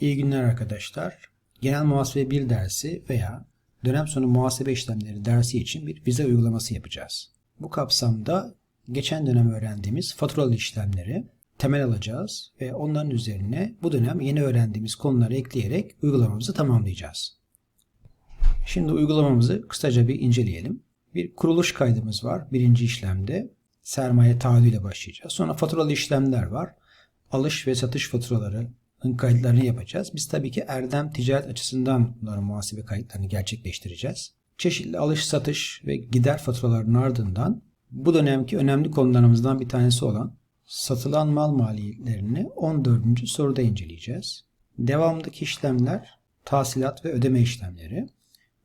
İyi günler arkadaşlar. Genel Muhasebe 1 dersi veya dönem sonu muhasebe işlemleri dersi için bir vize uygulaması yapacağız. Bu kapsamda geçen dönem öğrendiğimiz faturalı işlemleri temel alacağız ve onların üzerine bu dönem yeni öğrendiğimiz konuları ekleyerek uygulamamızı tamamlayacağız. Şimdi uygulamamızı kısaca bir inceleyelim. Bir kuruluş kaydımız var birinci işlemde. Sermaye taahhüdüyle başlayacağız. Sonra faturalı işlemler var. Alış ve satış faturaları, kayıtlarını yapacağız. Biz tabii ki erdem ticaret açısından bunların muhasebe kayıtlarını gerçekleştireceğiz. Çeşitli alış satış ve gider faturalarının ardından bu dönemki önemli konularımızdan bir tanesi olan satılan mal maliyetlerini 14. soruda inceleyeceğiz. Devamındaki işlemler tahsilat ve ödeme işlemleri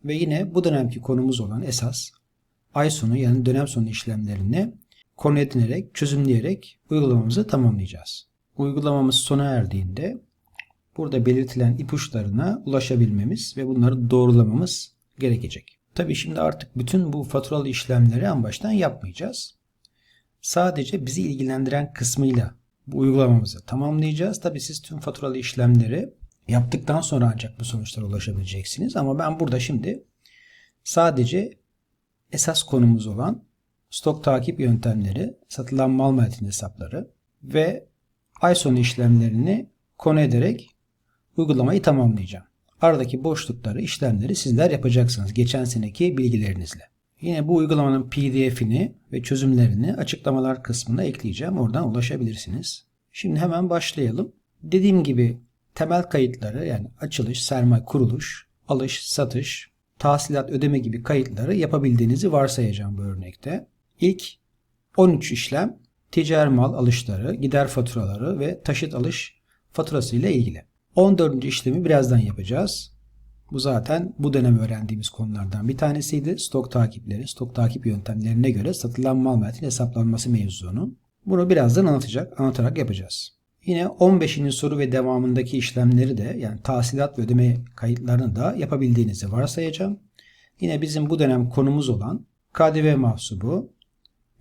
ve yine bu dönemki konumuz olan esas ay sonu yani dönem sonu işlemlerini konu edinerek, çözümleyerek uygulamamızı tamamlayacağız. Uygulamamız sona erdiğinde burada belirtilen ipuçlarına ulaşabilmemiz ve bunları doğrulamamız gerekecek. Tabii şimdi artık bütün bu faturalı işlemleri en baştan yapmayacağız. Sadece bizi ilgilendiren kısmıyla bu uygulamamızı tamamlayacağız. Tabii siz tüm faturalı işlemleri yaptıktan sonra ancak bu sonuçlara ulaşabileceksiniz. Ama ben burada şimdi sadece esas konumuz olan stok takip yöntemleri, satılan mal maliyetinin hesapları ve sonu işlemlerini konu ederek uygulamayı tamamlayacağım. Aradaki boşlukları, işlemleri sizler yapacaksınız geçen seneki bilgilerinizle. Yine bu uygulamanın pdf'ini ve çözümlerini açıklamalar kısmına ekleyeceğim. Oradan ulaşabilirsiniz. Şimdi hemen başlayalım. Dediğim gibi temel kayıtları yani açılış, sermaye, kuruluş, alış, satış, tahsilat, ödeme gibi kayıtları yapabildiğinizi varsayacağım bu örnekte. İlk 13 işlem ticari mal alışları, gider faturaları ve taşıt alış faturası ile ilgili. 14. işlemi birazdan yapacağız. Bu zaten bu dönem öğrendiğimiz konulardan bir tanesiydi. Stok takipleri, stok takip yöntemlerine göre satılan mal maliyetin hesaplanması mevzunu. Bunu birazdan anlatacak, anlatarak yapacağız. Yine 15. soru ve devamındaki işlemleri de yani tahsilat ve ödeme kayıtlarını da yapabildiğinizi varsayacağım. Yine bizim bu dönem konumuz olan KDV mahsubu,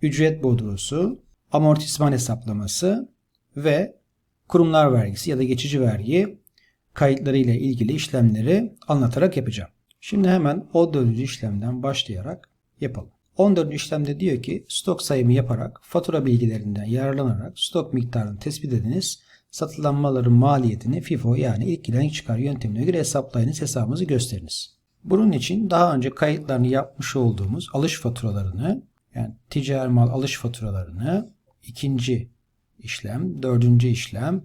ücret bodrosu, amortisman hesaplaması ve kurumlar vergisi ya da geçici vergi kayıtları ile ilgili işlemleri anlatarak yapacağım. Şimdi hemen 14. işlemden başlayarak yapalım. 14. işlemde diyor ki stok sayımı yaparak fatura bilgilerinden yararlanarak stok miktarını tespit ediniz. Satılan malların maliyetini FIFO yani ilk giren çıkar yöntemine göre hesaplayınız hesabımızı gösteriniz. Bunun için daha önce kayıtlarını yapmış olduğumuz alış faturalarını yani ticari mal alış faturalarını ikinci işlem, dördüncü işlem,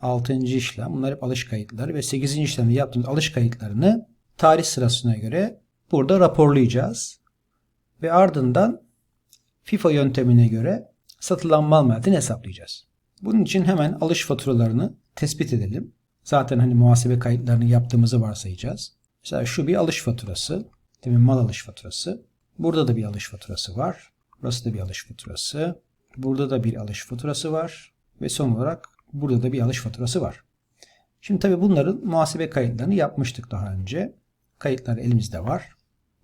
altıncı işlem bunlar hep alış kayıtları ve sekizinci işlemde yaptığımız alış kayıtlarını tarih sırasına göre burada raporlayacağız. Ve ardından FIFA yöntemine göre satılan mal maliyetini hesaplayacağız. Bunun için hemen alış faturalarını tespit edelim. Zaten hani muhasebe kayıtlarını yaptığımızı varsayacağız. Mesela şu bir alış faturası. Demin mal alış faturası. Burada da bir alış faturası var. Burası da bir alış faturası. Burada da bir alış faturası var. Ve son olarak burada da bir alış faturası var. Şimdi tabi bunların muhasebe kayıtlarını yapmıştık daha önce. Kayıtlar elimizde var.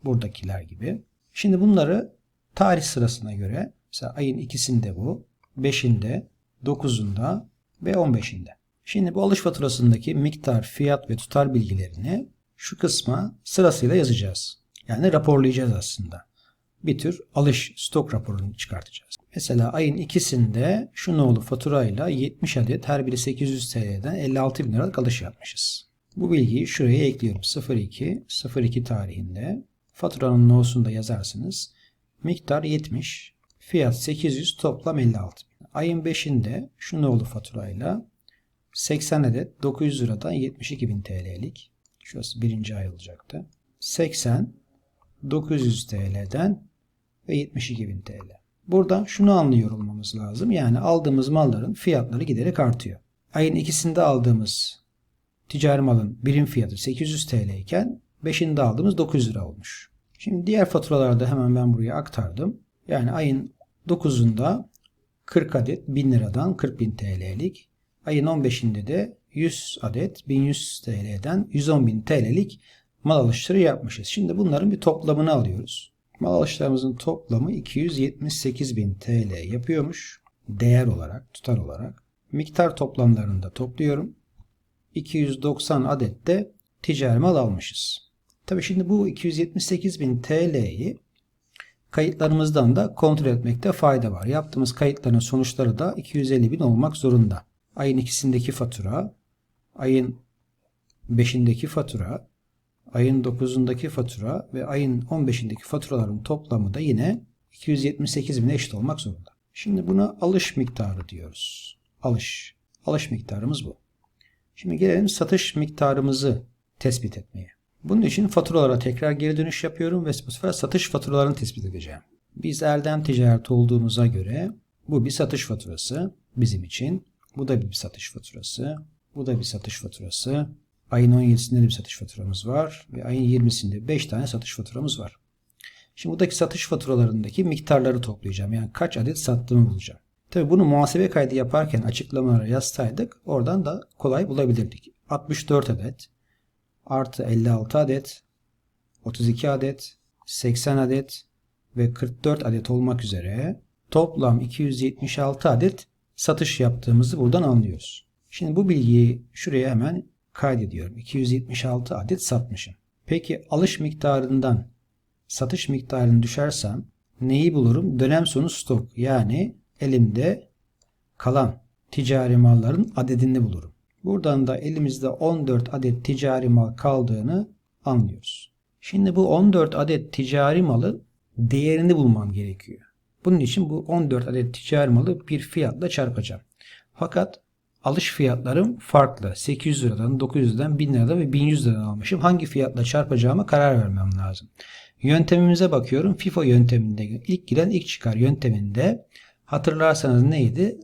Buradakiler gibi. Şimdi bunları tarih sırasına göre mesela ayın ikisinde bu, beşinde, dokuzunda ve on beşinde. Şimdi bu alış faturasındaki miktar, fiyat ve tutar bilgilerini şu kısma sırasıyla yazacağız. Yani raporlayacağız aslında. Bir tür alış stok raporunu çıkartacağız. Mesela ayın ikisinde şu nolu faturayla 70 adet her biri 800 TL'den 56 bin liralık alış yapmışız. Bu bilgiyi şuraya ekliyorum. 02 02 tarihinde faturanın no'sunu da yazarsınız. Miktar 70, fiyat 800, toplam 56 bin. Ayın 5'inde şu nolu faturayla 80 adet 900 liradan 72 bin TL'lik. Şurası birinci ay olacaktı. 80, 900 TL'den ve 72 bin TL. Buradan şunu anlıyor olmamız lazım. Yani aldığımız malların fiyatları giderek artıyor. Ayın ikisinde aldığımız ticari malın birim fiyatı 800 TL iken 5'inde aldığımız 900 lira olmuş. Şimdi diğer faturalarda hemen ben buraya aktardım. Yani ayın 9'unda 40 adet 1000 liradan 40 bin TL'lik. Ayın 15'inde de 100 adet 1100 TL'den 110 bin TL'lik mal alışları yapmışız. Şimdi bunların bir toplamını alıyoruz. Mal alışlarımızın toplamı 278 bin TL yapıyormuş. Değer olarak, tutar olarak. Miktar toplamlarını da topluyorum. 290 adet de ticari mal almışız. Tabii şimdi bu 278.000 TL'yi kayıtlarımızdan da kontrol etmekte fayda var. Yaptığımız kayıtların sonuçları da 250.000 olmak zorunda. Ayın ikisindeki fatura, ayın 5'indeki fatura, ayın 9'undaki fatura ve ayın 15'indeki faturaların toplamı da yine 278.000'e eşit olmak zorunda. Şimdi buna alış miktarı diyoruz. Alış. Alış miktarımız bu. Şimdi gelelim satış miktarımızı tespit etmeye. Bunun için faturalara tekrar geri dönüş yapıyorum ve bu sefer satış faturalarını tespit edeceğim. Biz Erdem Ticaret olduğumuza göre bu bir satış faturası bizim için. Bu da bir satış faturası. Bu da bir satış faturası. Ayın 17'sinde de bir satış faturamız var. Ve ayın 20'sinde 5 tane satış faturamız var. Şimdi buradaki satış faturalarındaki miktarları toplayacağım. Yani kaç adet sattığımı bulacağım. Tabi bunu muhasebe kaydı yaparken açıklamalara yazsaydık oradan da kolay bulabilirdik. 64 adet, artı 56 adet, 32 adet, 80 adet ve 44 adet olmak üzere toplam 276 adet satış yaptığımızı buradan anlıyoruz. Şimdi bu bilgiyi şuraya hemen kaydediyorum. 276 adet satmışım. Peki alış miktarından satış miktarını düşersem neyi bulurum? Dönem sonu stok yani elimde kalan ticari malların adedini bulurum. Buradan da elimizde 14 adet ticari mal kaldığını anlıyoruz. Şimdi bu 14 adet ticari malın değerini bulmam gerekiyor. Bunun için bu 14 adet ticari malı bir fiyatla çarpacağım. Fakat alış fiyatlarım farklı. 800 liradan, 900 liradan, 1000 liradan ve 1100 liradan almışım. Hangi fiyatla çarpacağıma karar vermem lazım. Yöntemimize bakıyorum. FIFO yönteminde ilk giren ilk çıkar yönteminde hatırlarsanız neydi?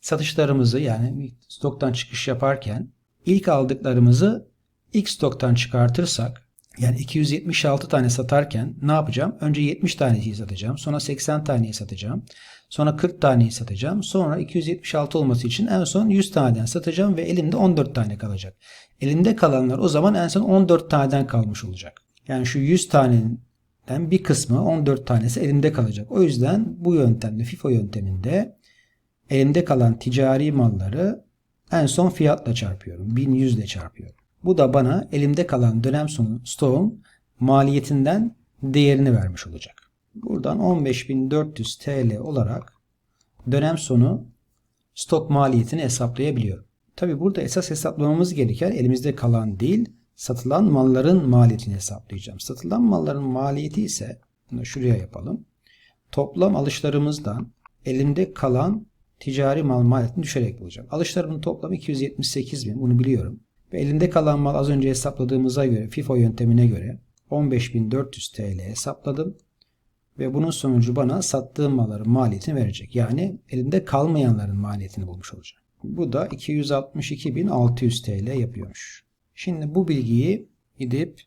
Satışlarımızı yani stoktan çıkış yaparken ilk aldıklarımızı ilk stoktan çıkartırsak yani 276 tane satarken ne yapacağım? Önce 70 taneyi satacağım. Sonra 80 taneyi satacağım. Sonra 40 taneyi satacağım. Sonra 276 olması için en son 100 taneden satacağım ve elimde 14 tane kalacak. Elimde kalanlar o zaman en son 14 taneden kalmış olacak. Yani şu 100 tanenin bir kısmı 14 tanesi elimde kalacak. O yüzden bu yöntemde FIFO yönteminde elimde kalan ticari malları en son fiyatla çarpıyorum. 1100 ile çarpıyorum. Bu da bana elimde kalan dönem sonu stoğun maliyetinden değerini vermiş olacak. Buradan 15.400 TL olarak dönem sonu stok maliyetini hesaplayabiliyorum. Tabi burada esas hesaplamamız gereken elimizde kalan değil satılan malların maliyetini hesaplayacağım. Satılan malların maliyeti ise bunu şuraya yapalım. Toplam alışlarımızdan elimde kalan ticari mal maliyetini düşerek bulacağım. Alışlarımın toplamı 278 bin. Bunu biliyorum. Ve elinde kalan mal az önce hesapladığımıza göre FIFO yöntemine göre 15.400 TL hesapladım. Ve bunun sonucu bana sattığım malların maliyetini verecek. Yani elimde kalmayanların maliyetini bulmuş olacağım. Bu da 262.600 TL yapıyormuş. Şimdi bu bilgiyi gidip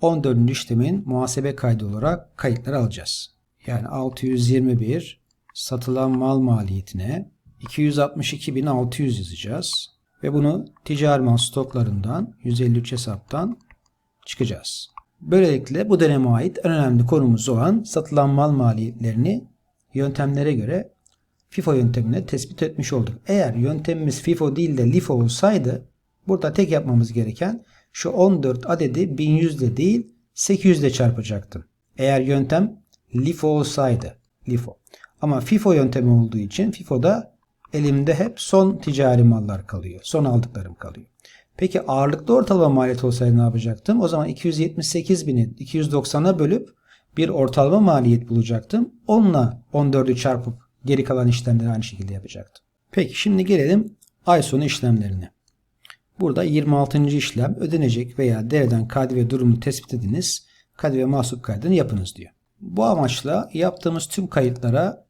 14. işlemin muhasebe kaydı olarak kayıtları alacağız. Yani 621 satılan mal maliyetine 262.600 yazacağız. Ve bunu ticari mal stoklarından 153 hesaptan çıkacağız. Böylelikle bu döneme ait en önemli konumuz olan satılan mal maliyetlerini yöntemlere göre FIFO yöntemine tespit etmiş olduk. Eğer yöntemimiz FIFO değil de LIFO olsaydı burada tek yapmamız gereken şu 14 adedi 1100 ile değil 800 ile çarpacaktım. Eğer yöntem LIFO olsaydı. LIFO. Ama FIFO yöntemi olduğu için FIFO'da elimde hep son ticari mallar kalıyor. Son aldıklarım kalıyor. Peki ağırlıklı ortalama maliyet olsaydı ne yapacaktım? O zaman 278 bini 290'a bölüp bir ortalama maliyet bulacaktım. Onunla 14'ü çarpıp geri kalan işlemleri aynı şekilde yapacaktım. Peki şimdi gelelim ay sonu işlemlerine. Burada 26. işlem ödenecek veya dereden KDV durumunu tespit ediniz. KDV mahsup kaydını yapınız diyor. Bu amaçla yaptığımız tüm kayıtlara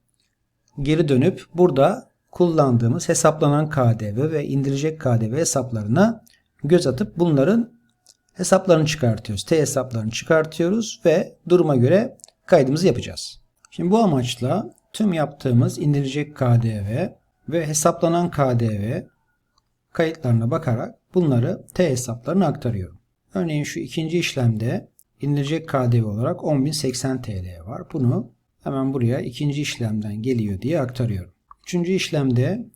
geri dönüp burada kullandığımız hesaplanan KDV ve indirecek KDV hesaplarına göz atıp bunların hesaplarını çıkartıyoruz. T hesaplarını çıkartıyoruz ve duruma göre kaydımızı yapacağız. Şimdi bu amaçla tüm yaptığımız indirecek KDV ve hesaplanan KDV kayıtlarına bakarak bunları T hesaplarına aktarıyorum. Örneğin şu ikinci işlemde indirecek KDV olarak 10.080 TL var. Bunu hemen buraya ikinci işlemden geliyor diye aktarıyorum. Üçüncü işlemde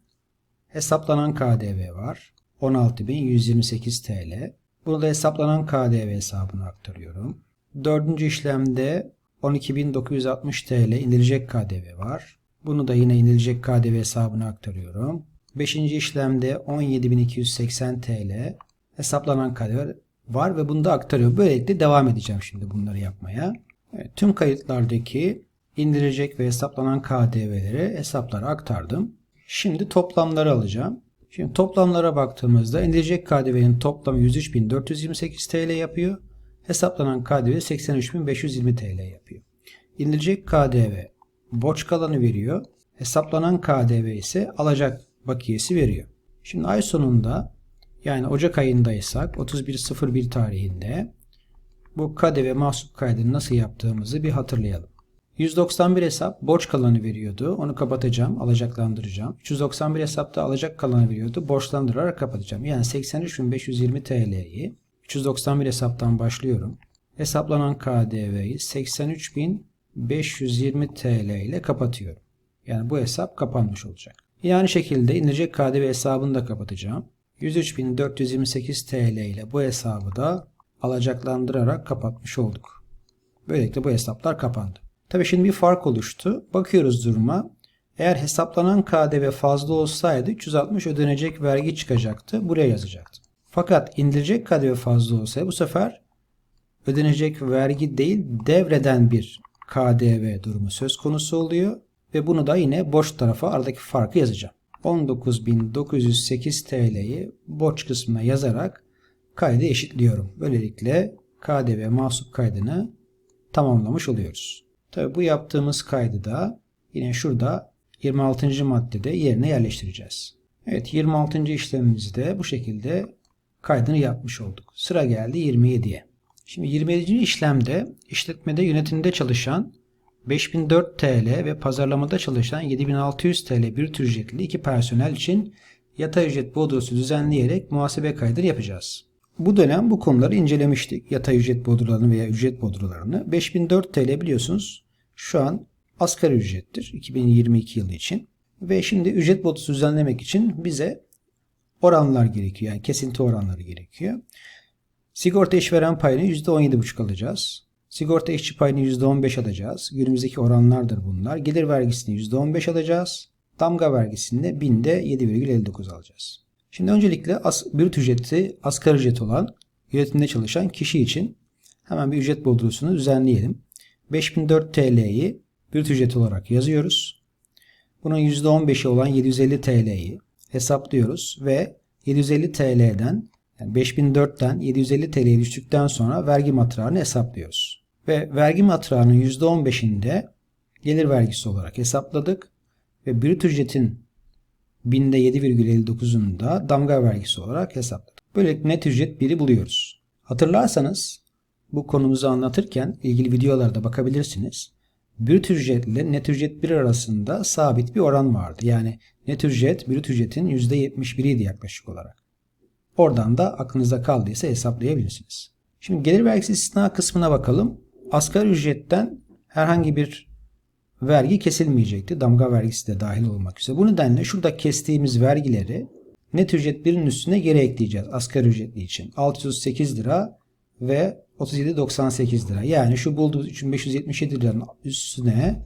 hesaplanan KDV var. 16.128 TL. Bunu da hesaplanan KDV hesabına aktarıyorum. Dördüncü işlemde 12.960 TL indirilecek KDV var. Bunu da yine indirilecek KDV hesabına aktarıyorum. Beşinci işlemde 17.280 TL hesaplanan KDV var ve bunu da aktarıyorum. Böylelikle devam edeceğim şimdi bunları yapmaya. Evet, tüm kayıtlardaki indirilecek ve hesaplanan KDV'leri hesaplara aktardım. Şimdi toplamları alacağım. Şimdi toplamlara baktığımızda indirilecek KDV'nin toplamı 103.428 TL yapıyor. Hesaplanan KDV 83.520 TL yapıyor. İndirilecek KDV borç kalanı veriyor. Hesaplanan KDV ise alacak bakiyesi veriyor. Şimdi ay sonunda yani Ocak ayındaysak 31.01 tarihinde bu KDV mahsup kaydını nasıl yaptığımızı bir hatırlayalım. 191 hesap borç kalanı veriyordu. Onu kapatacağım, alacaklandıracağım. 391 hesapta alacak kalanı veriyordu. Borçlandırarak kapatacağım. Yani 83.520 TL'yi 391 hesaptan başlıyorum. Hesaplanan KDV'yi 83.520 TL ile kapatıyorum. Yani bu hesap kapanmış olacak. Yani şekilde indirecek KDV hesabını da kapatacağım. 103.428 TL ile bu hesabı da alacaklandırarak kapatmış olduk. Böylelikle bu hesaplar kapandı. Tabi şimdi bir fark oluştu. Bakıyoruz duruma. Eğer hesaplanan KDV fazla olsaydı 360 ödenecek vergi çıkacaktı. Buraya yazacaktım. Fakat indirecek KDV fazla olsaydı bu sefer ödenecek vergi değil devreden bir KDV durumu söz konusu oluyor. Ve bunu da yine borç tarafa aradaki farkı yazacağım. 19.908 TL'yi borç kısmına yazarak kaydı eşitliyorum. Böylelikle KDV mahsup kaydını tamamlamış oluyoruz. Tabi bu yaptığımız kaydı da yine şurada 26. maddede yerine yerleştireceğiz. Evet 26. işlemimizde bu şekilde kaydını yapmış olduk. Sıra geldi 27'ye. Şimdi 27. işlemde işletmede yönetimde çalışan 5004 TL ve pazarlamada çalışan 7600 TL bir ücretli iki personel için yatay ücret bodrosu düzenleyerek muhasebe kaydını yapacağız. Bu dönem bu konuları incelemiştik. Yatay ücret bodrolarını veya ücret bodrolarını. 5004 TL biliyorsunuz şu an asgari ücrettir 2022 yılı için. Ve şimdi ücret bodrosu düzenlemek için bize oranlar gerekiyor. Yani kesinti oranları gerekiyor. Sigorta işveren payını %17,5 alacağız. Sigorta işçi payını %15 alacağız. Günümüzdeki oranlardır bunlar. Gelir vergisini %15 alacağız. Damga vergisini de binde 7,59 alacağız. Şimdi öncelikle as, brüt ücreti asgari ücret olan yönetimde çalışan kişi için hemen bir ücret bodrosunu düzenleyelim. 5004 TL'yi brüt ücret olarak yazıyoruz. Bunun %15'i olan 750 TL'yi hesaplıyoruz ve 750 TL'den yani 5004'ten 750 TL'ye düştükten sonra vergi matrağını hesaplıyoruz. Ve vergi matrağının %15'inde gelir vergisi olarak hesapladık. Ve brüt ücretin binde 7,59'unda damga vergisi olarak hesapladık. Böylelikle net ücret 1'i buluyoruz. Hatırlarsanız bu konumuzu anlatırken ilgili videolarda bakabilirsiniz. Brüt ücret ile net ücret 1 arasında sabit bir oran vardı. Yani net ücret brüt ücretin %71'iydi yaklaşık olarak. Oradan da aklınızda kaldıysa hesaplayabilirsiniz. Şimdi gelir vergisi istisna kısmına bakalım. Asgari ücretten herhangi bir vergi kesilmeyecekti. Damga vergisi de dahil olmak üzere. Bu nedenle şurada kestiğimiz vergileri net ücret birinin üstüne geri ekleyeceğiz asgari ücretli için. 638 lira ve 37.98 lira. Yani şu bulduğumuz 3577 liranın üstüne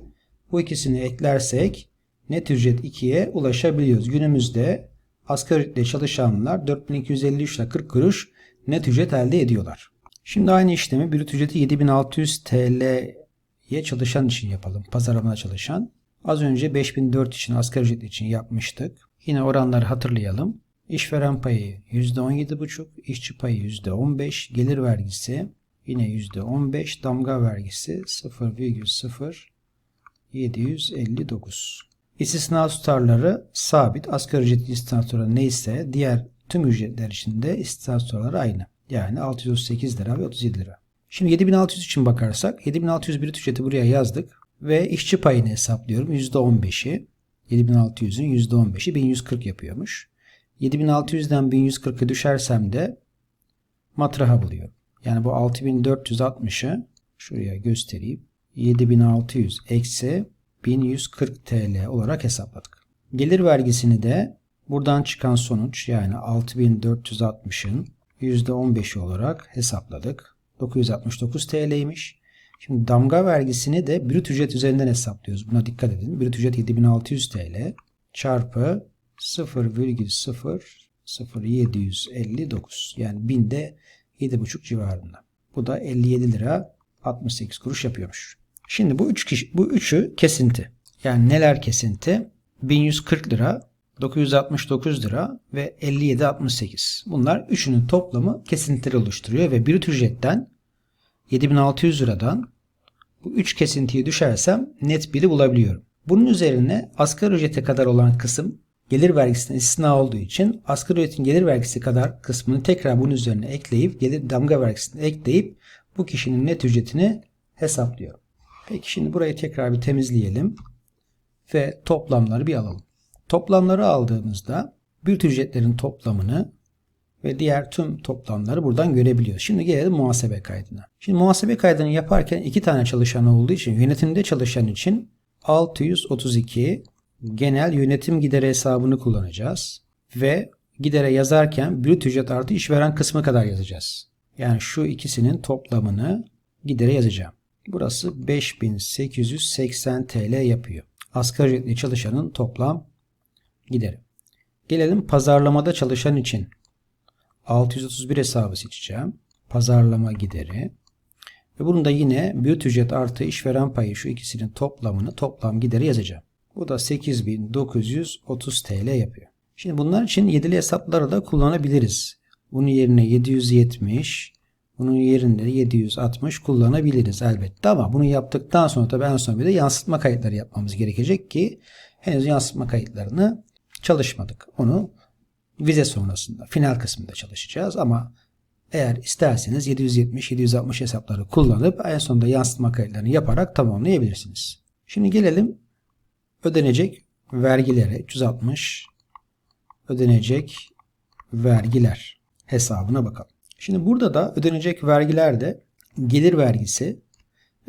bu ikisini eklersek net ücret 2'ye ulaşabiliyoruz. Günümüzde asgari ücretle çalışanlar 4253 lira 40 kuruş net ücret elde ediyorlar. Şimdi aynı işlemi brüt ücreti 7600 TL'ye çalışan için yapalım. Pazarlamada çalışan. Az önce 5004 için asgari ücret için yapmıştık. Yine oranları hatırlayalım. İşveren payı %17,5, işçi payı %15, gelir vergisi yine %15, damga vergisi 0,0759. İstisna tutarları sabit. Asgari ücret istisna neyse diğer tüm ücretler için de istisna tutarları aynı. Yani 638 lira ve 37 lira. Şimdi 7600 için bakarsak 7600 bir ücreti buraya yazdık ve işçi payını hesaplıyorum. %15'i 7600'ün %15'i 1140 yapıyormuş. 7600'den 1140'ı düşersem de matraha buluyorum. Yani bu 6460'ı şuraya göstereyim. 7600 eksi 1140 TL olarak hesapladık. Gelir vergisini de Buradan çıkan sonuç yani 6460'ın %15'i olarak hesapladık. 969 TL'ymiş. Şimdi damga vergisini de brüt ücret üzerinden hesaplıyoruz. Buna dikkat edin. Brüt ücret 7600 TL çarpı 0,00759 yani binde 7,5 civarında. Bu da 57 lira 68 kuruş yapıyormuş. Şimdi bu üç kişi bu üçü kesinti. Yani neler kesinti? 1140 lira, 969 lira ve 57.68. Bunlar üçünün toplamı kesintileri oluşturuyor ve brüt ücretten 7600 liradan bu üç kesintiyi düşersem net biri bulabiliyorum. Bunun üzerine asgari ücrete kadar olan kısım gelir vergisinden istisna olduğu için asgari ücretin gelir vergisi kadar kısmını tekrar bunun üzerine ekleyip gelir damga vergisini ekleyip bu kişinin net ücretini hesaplıyorum. Peki şimdi burayı tekrar bir temizleyelim ve toplamları bir alalım. Toplamları aldığımızda brüt ücretlerin toplamını ve diğer tüm toplamları buradan görebiliyoruz. Şimdi gelelim muhasebe kaydına. Şimdi muhasebe kaydını yaparken iki tane çalışan olduğu için yönetimde çalışan için 632 genel yönetim gideri hesabını kullanacağız. Ve gidere yazarken brüt ücret artı işveren kısmı kadar yazacağız. Yani şu ikisinin toplamını gidere yazacağım. Burası 5880 TL yapıyor. Asgari ücretli çalışanın toplam gideri. Gelelim pazarlamada çalışan için 631 hesabı seçeceğim. Pazarlama gideri. Ve bunu da yine brüt ücret artı işveren payı şu ikisinin toplamını toplam gideri yazacağım. Bu da 8930 TL yapıyor. Şimdi bunlar için yedili hesapları da kullanabiliriz. Bunun yerine 770, bunun yerine 760 kullanabiliriz elbette ama bunu yaptıktan sonra tabii en son bir de yansıtma kayıtları yapmamız gerekecek ki henüz yansıtma kayıtlarını çalışmadık. Onu vize sonrasında final kısmında çalışacağız ama eğer isterseniz 770-760 hesapları kullanıp en sonunda yansıtma kayıtlarını yaparak tamamlayabilirsiniz. Şimdi gelelim ödenecek vergilere 360 ödenecek vergiler hesabına bakalım. Şimdi burada da ödenecek vergilerde gelir vergisi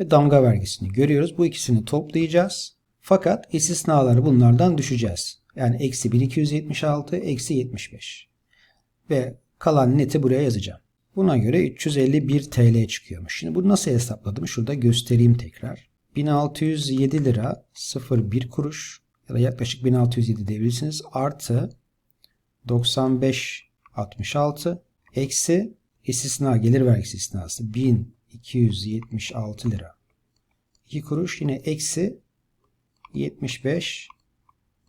ve damga vergisini görüyoruz. Bu ikisini toplayacağız. Fakat istisnaları bunlardan düşeceğiz. Yani eksi 1276, eksi 75. Ve kalan neti buraya yazacağım. Buna göre 351 TL çıkıyormuş. Şimdi bunu nasıl hesapladım? Şurada göstereyim tekrar. 1607 lira 01 kuruş ya da yaklaşık 1607 diyebilirsiniz. Artı 95.66 eksi istisna gelir vergisi istisnası 1276 lira 2 kuruş yine eksi 75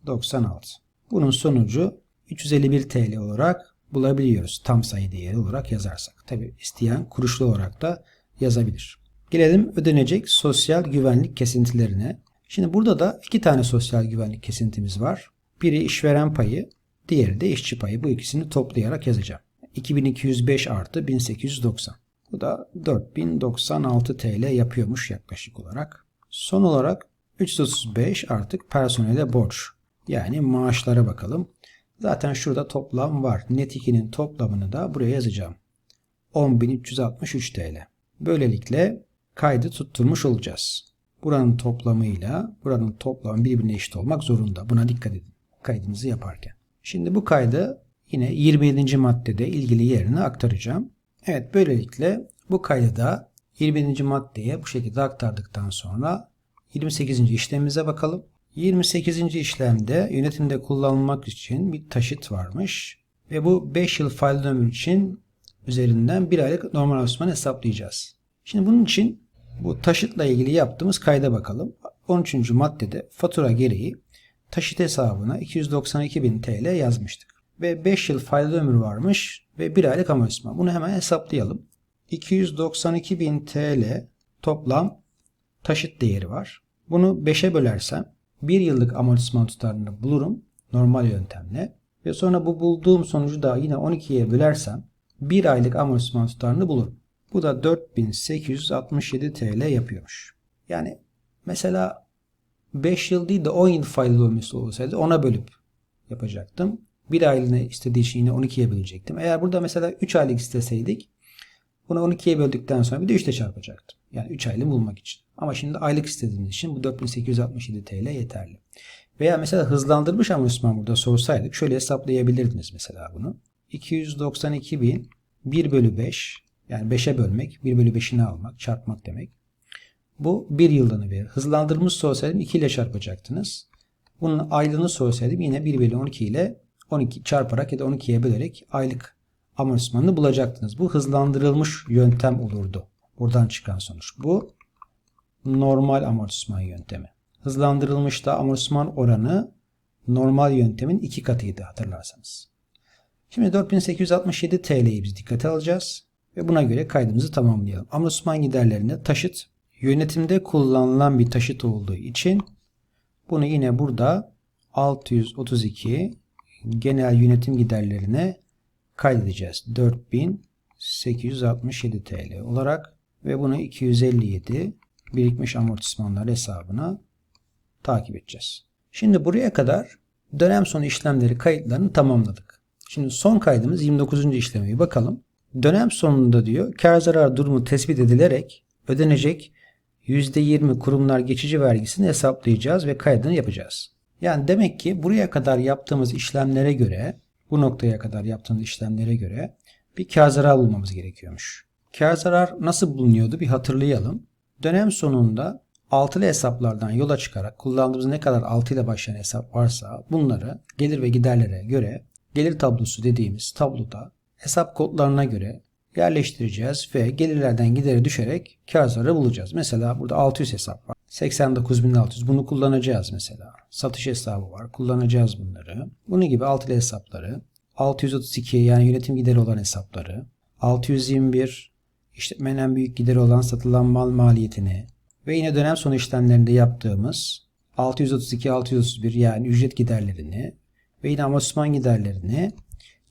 96. Bunun sonucu 351 TL olarak bulabiliyoruz. Tam sayı değeri olarak yazarsak. Tabi isteyen kuruşlu olarak da yazabilir. Gelelim ödenecek sosyal güvenlik kesintilerine. Şimdi burada da iki tane sosyal güvenlik kesintimiz var. Biri işveren payı, diğeri de işçi payı. Bu ikisini toplayarak yazacağım. 2205 artı 1890. Bu da 4096 TL yapıyormuş yaklaşık olarak. Son olarak 335 artık personele borç. Yani maaşlara bakalım. Zaten şurada toplam var. Net 2'nin toplamını da buraya yazacağım. 10.363 TL. Böylelikle kaydı tutturmuş olacağız. Buranın toplamıyla buranın toplamı birbirine eşit olmak zorunda. Buna dikkat edin kaydınızı yaparken. Şimdi bu kaydı yine 27. maddede ilgili yerine aktaracağım. Evet böylelikle bu kaydı da 27. maddeye bu şekilde aktardıktan sonra 28. işlemimize bakalım. 28. işlemde yönetimde kullanılmak için bir taşıt varmış. Ve bu 5 yıl faydalı ömür için üzerinden 1 aylık normal Osman hesaplayacağız. Şimdi bunun için bu taşıtla ilgili yaptığımız kayda bakalım. 13. maddede fatura gereği taşıt hesabına 292.000 TL yazmıştık. Ve 5 yıl faydalı ömür varmış ve 1 aylık amortisman. Bunu hemen hesaplayalım. 292.000 TL toplam taşıt değeri var. Bunu 5'e bölersem 1 yıllık amortisman tutarını bulurum normal yöntemle. Ve sonra bu bulduğum sonucu da yine 12'ye bölersem 1 aylık amortisman tutarını bulurum. Bu da 4867 TL yapıyormuş. Yani mesela 5 yıl değil de 10 yıl faydalı ömrüsü olsaydı ona bölüp yapacaktım. Bir aylığını istediği için yine 12'ye bölecektim. Eğer burada mesela 3 aylık isteseydik bunu 12'ye böldükten sonra bir de 3 ile çarpacaktım. Yani 3 aylığını bulmak için. Ama şimdi aylık istediğimiz için bu 4867 TL yeterli. Veya mesela hızlandırmış amortisman burada sorsaydık şöyle hesaplayabilirdiniz mesela bunu. 292 bin 1 bölü 5 yani 5'e bölmek 1 bölü 5'ini almak çarpmak demek. Bu 1 yıldığını verir. Hızlandırmış sorsaydım 2 ile çarpacaktınız. Bunun aylığını sorsaydım yine 1 bölü 12 ile 12 çarparak ya da 12'ye bölerek aylık amortismanını bulacaktınız. Bu hızlandırılmış yöntem olurdu. Buradan çıkan sonuç. Bu normal amortisman yöntemi. Hızlandırılmış da amortisman oranı normal yöntemin iki katıydı hatırlarsanız. Şimdi 4867 TL'yi biz dikkate alacağız ve buna göre kaydımızı tamamlayalım. Amortisman giderlerinde taşıt yönetimde kullanılan bir taşıt olduğu için bunu yine burada 632 genel yönetim giderlerine kaydedeceğiz. 4867 TL olarak ve bunu 257 birikmiş amortismanlar hesabına takip edeceğiz. Şimdi buraya kadar dönem sonu işlemleri kayıtlarını tamamladık. Şimdi son kaydımız 29. işleme bir bakalım. Dönem sonunda diyor kar zarar durumu tespit edilerek ödenecek %20 kurumlar geçici vergisini hesaplayacağız ve kaydını yapacağız. Yani demek ki buraya kadar yaptığımız işlemlere göre bu noktaya kadar yaptığımız işlemlere göre bir kar zarar bulmamız gerekiyormuş. Kar zarar nasıl bulunuyordu bir hatırlayalım. Dönem sonunda altılı hesaplardan yola çıkarak kullandığımız ne kadar altı ile başlayan hesap varsa bunları gelir ve giderlere göre gelir tablosu dediğimiz tabloda hesap kodlarına göre yerleştireceğiz ve gelirlerden gidere düşerek kar zararı bulacağız. Mesela burada 600 hesap var. 89.600 bunu kullanacağız mesela. Satış hesabı var. Kullanacağız bunları. Bunun gibi altılı hesapları. 632 yani yönetim gideri olan hesapları. 621 işletmenin en büyük gideri olan satılan mal maliyetini ve yine dönem sonu işlemlerinde yaptığımız 632 631 yani ücret giderlerini ve yine amortisman giderlerini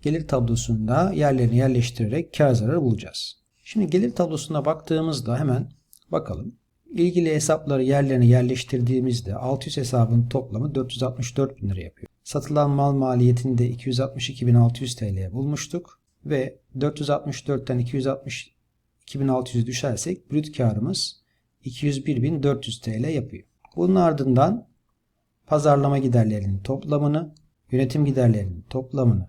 gelir tablosunda yerlerini yerleştirerek kar zararı bulacağız. Şimdi gelir tablosuna baktığımızda hemen bakalım. İlgili hesapları yerlerine yerleştirdiğimizde 600 hesabın toplamı 464 bin lira yapıyor. Satılan mal maliyetinde 262.600 TL bulmuştuk ve 464'ten 262.600 düşersek brüt karımız 201.400 TL yapıyor. Bunun ardından pazarlama giderlerinin toplamını, yönetim giderlerinin toplamını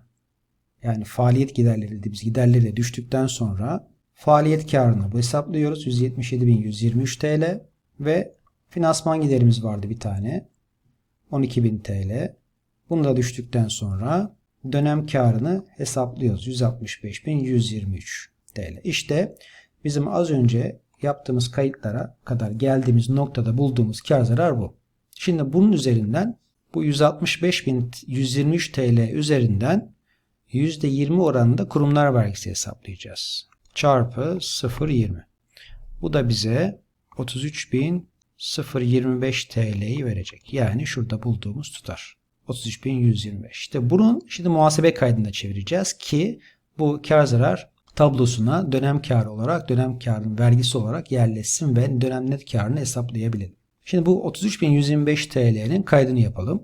yani faaliyet giderleri dediğimiz giderleri düştükten sonra faaliyet karını hesaplıyoruz. 177.123 TL ve finansman giderimiz vardı bir tane. 12.000 TL. Bunu da düştükten sonra dönem karını hesaplıyoruz. 165.123 TL. İşte bizim az önce yaptığımız kayıtlara kadar geldiğimiz noktada bulduğumuz kar zarar bu. Şimdi bunun üzerinden bu 165.123 TL üzerinden %20 oranında kurumlar vergisi hesaplayacağız. Çarpı 0.20. Bu da bize 33.025 TL'yi verecek. Yani şurada bulduğumuz tutar. 33.125. İşte bunun şimdi muhasebe kaydına çevireceğiz ki bu kar zarar tablosuna dönem karı olarak dönem karının vergisi olarak yerleşsin ve dönem net karını hesaplayabilelim. Şimdi bu 33.125 TL'nin kaydını yapalım.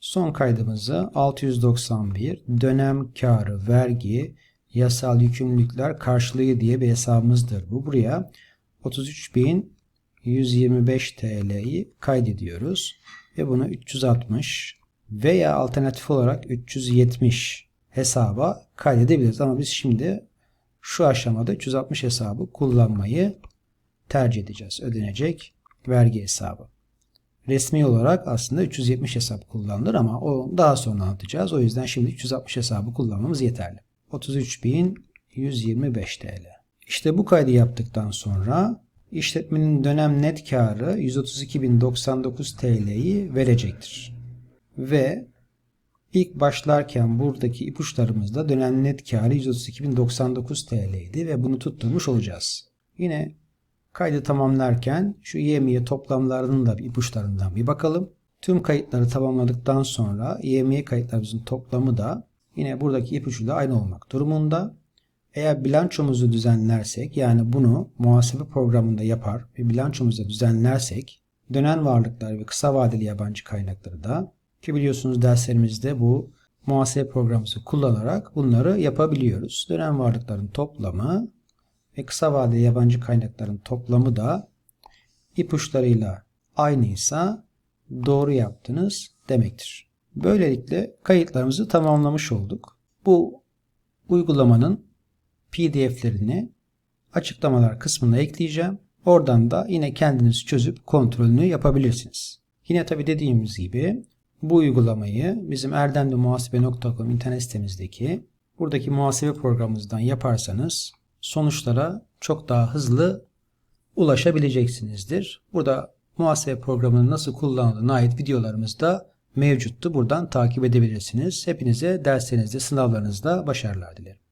Son kaydımızı 691 dönem karı vergi yasal yükümlülükler karşılığı diye bir hesabımızdır. Bu buraya 33.125 TL'yi kaydediyoruz. Ve bunu 360 veya alternatif olarak 370 hesaba kaydedebiliriz. Ama biz şimdi şu aşamada 360 hesabı kullanmayı tercih edeceğiz. Ödenecek vergi hesabı. Resmi olarak aslında 370 hesap kullanılır ama o daha sonra anlatacağız. O yüzden şimdi 360 hesabı kullanmamız yeterli. 33.125 TL. İşte bu kaydı yaptıktan sonra işletmenin dönem net karı 132.099 TL'yi verecektir. Ve ilk başlarken buradaki ipuçlarımızda dönem net karı 132.099 TL'ydi ve bunu tutturmuş olacağız. Yine Kaydı tamamlarken şu YMY toplamlarının da ipuçlarından bir bakalım. Tüm kayıtları tamamladıktan sonra YMY kayıtlarımızın toplamı da yine buradaki ipucuyla aynı olmak durumunda. Eğer bilançomuzu düzenlersek yani bunu muhasebe programında yapar ve bilançomuzu düzenlersek dönen varlıklar ve kısa vadeli yabancı kaynakları da ki biliyorsunuz derslerimizde bu muhasebe programımızı kullanarak bunları yapabiliyoruz. Dönen varlıkların toplamı ve kısa vadeli yabancı kaynakların toplamı da ipuçlarıyla aynıysa doğru yaptınız demektir. Böylelikle kayıtlarımızı tamamlamış olduk. Bu uygulamanın PDF'lerini açıklamalar kısmına ekleyeceğim. Oradan da yine kendiniz çözüp kontrolünü yapabilirsiniz. Yine tabi dediğimiz gibi bu uygulamayı bizim erdemlimuhasebe.com internet sitemizdeki buradaki muhasebe programımızdan yaparsanız sonuçlara çok daha hızlı ulaşabileceksinizdir. Burada muhasebe programının nasıl kullanıldığına ait videolarımız da mevcuttu. Buradan takip edebilirsiniz. Hepinize derslerinizde, sınavlarınızda başarılar dilerim.